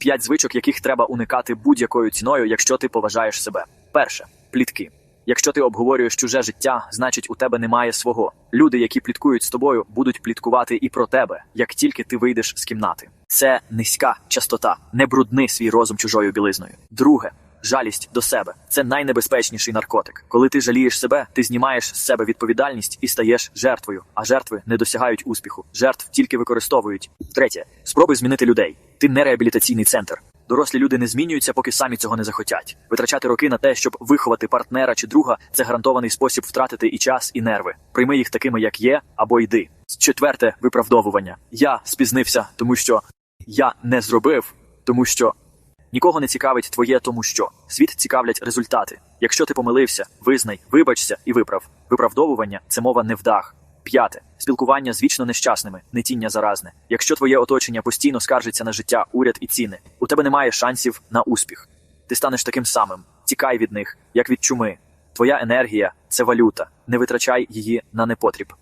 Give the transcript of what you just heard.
П'ять звичок, яких треба уникати будь-якою ціною, якщо ти поважаєш себе. Перше плітки. Якщо ти обговорюєш чуже життя, значить у тебе немає свого. Люди, які пліткують з тобою, будуть пліткувати і про тебе, як тільки ти вийдеш з кімнати. Це низька частота. Не брудни свій розум чужою білизною. Друге. Жалість до себе це найнебезпечніший наркотик. Коли ти жалієш себе, ти знімаєш з себе відповідальність і стаєш жертвою. А жертви не досягають успіху. Жертв тільки використовують. Третє спробуй змінити людей. Ти не реабілітаційний центр. Дорослі люди не змінюються, поки самі цього не захотять. Витрачати роки на те, щоб виховати партнера чи друга, це гарантований спосіб втратити і час, і нерви. Прийми їх такими, як є, або йди. Четверте виправдовування. Я спізнився, тому що я не зробив, тому що нікого не цікавить твоє, тому що світ цікавлять результати. Якщо ти помилився, визнай, вибачся і виправ. Виправдовування це мова невдах. П'яте спілкування з вічно нещасними, нетіння заразне. Якщо твоє оточення постійно скаржиться на життя, уряд і ціни, у тебе немає шансів на успіх. Ти станеш таким самим. Тікай від них, як від чуми. Твоя енергія це валюта. Не витрачай її на непотріб.